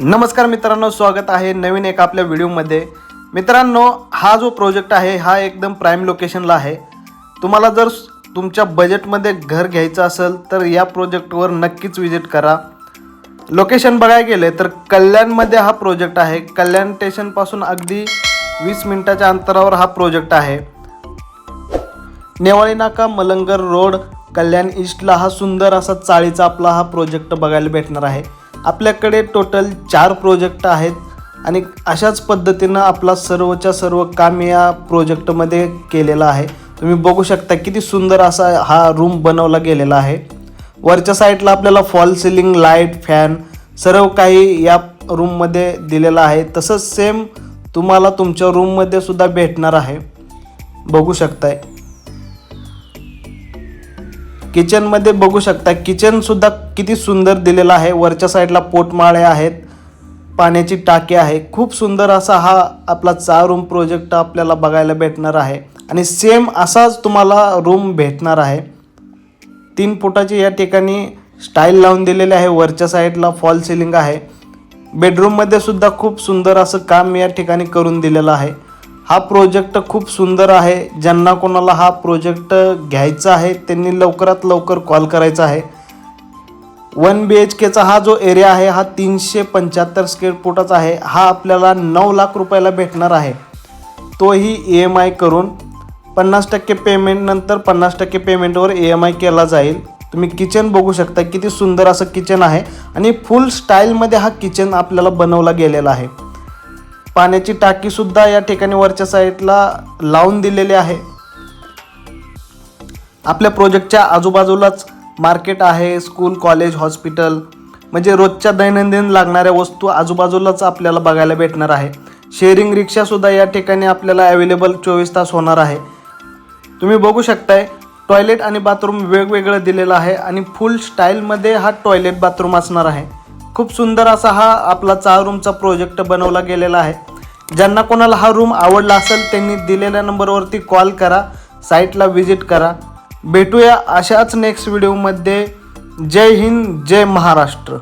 नमस्कार मित्रांनो स्वागत आहे नवीन एका आपल्या व्हिडिओमध्ये. मित्रांनो हा जो प्रोजेक्ट आहे हा एकदम प्राईम लोकेशनला आहे. तुम्हाला जर तुमच्या बजेटमध्ये घर घ्यायचं असेल तर या प्रोजेक्टवर नक्कीच विजिट करा. लोकेशन बघायला गेले तर कल्याणमध्ये हा प्रोजेक्ट आहे. कल्याण स्टेशनपासून अगदी वीस मिनटाच्या अंतरावर हा प्रोजेक्ट आहे. नेवाळी नाका मलंगर रोड कल्याण ईस्टला हा सुंदर असा चाळीचा आपला हा प्रोजेक्ट बघायला भेटणार आहे. आपल्याकडे टोटल चार प्रोजेक्ट आहेत आणि अशाच पद्धतीनं आपला सर्वच्या सर्व काम या प्रोजेक्टमध्ये केलेलं आहे. तुम्ही बघू शकता किती सुंदर असा हा रूम बनवला गेलेला आहे. वरच्या साईडला आपल्याला फॉल सिलिंग लाइट फॅन सर्व काही या रूममध्ये दिलेलं आहे. तसंच सेम तुम्हाला तुमच्या रूममध्ये सुद्धा भेटणार आहे. बघू शकताय. किचनमध्ये बघू शकता किचन सुद्धा किती सुंदर दिलेलं आहे. वरच्या साईडला पोटमाळे आहेत पाण्याची टाकी आहे. खूप सुंदर असा हा आपला चार रूम प्रोजेक्ट आपल्याला बघायला भेटणार आहे. आणि सेम असाच तुम्हाला रूम भेटणार आहे. तीन फुटाची या ठिकाणी स्टाईल लावून दिलेली आहे. वरच्या साईडला फॉल सिलिंग आहे. बेडरूममध्ये सुद्धा खूप सुंदर असं काम या ठिकाणी करून दिलेलं आहे. हा प्रोजेक्ट खूप सुंदर आहे. ज्यांना कोणाला हा प्रोजेक्ट घ्यायचा आहे त्यांनी लवकरात लवकर कॉल करायचा आहे. वन बी एच केचा हा जो एरिया आहे हा तीनशे पंच्याहत्तर स्क्वेअर फुटाचा आहे. हा आपल्याला नऊ लाख रुपयाला भेटणार आहे. तोही ई एम आय करून पन्नास टक्के पेमेंटनंतर पन्नास टक्के पेमेंटवर ई एम आय केला जाईल. तुम्ही किचन बघू शकता किती सुंदर असं किचन आहे. आणि फुल स्टाईलमध्ये हा किचन आपल्याला बनवला गेलेला आहे. पाण्याची टाकीसुद्धा या ठिकाणी वरच्या साईडला लावून दिलेली आहे. आपल्या प्रोजेक्टच्या आजूबाजूलाच मार्केट आहे स्कूल कॉलेज हॉस्पिटल म्हणजे रोजच्या दैनंदिन लागणाऱ्या वस्तू आजूबाजूलाच आपल्याला बघायला भेटणार आहे. शेअरिंग रिक्षासुद्धा या ठिकाणी आपल्याला अवेलेबल चोवीस तास होणार आहे. तुम्ही बघू शकताय टॉयलेट आणि बाथरूम वेगवेगळं दिलेलं आहे आणि फुल स्टाईलमध्ये हा टॉयलेट बाथरूम असणार आहे. खूप सुंदर असा हा आपला चार रूमचा प्रोजेक्ट बनवला गेलेला आहे. ज्यांना कोणाला हा रूम आवडला असेल त्यांनी दिलेल्या नंबरवरती कॉल करा साईटला व्हिजिट करा. भेटूया अशाच नेक्स्ट व्हिडिओमध्ये जय हिंद जय महाराष्ट्र.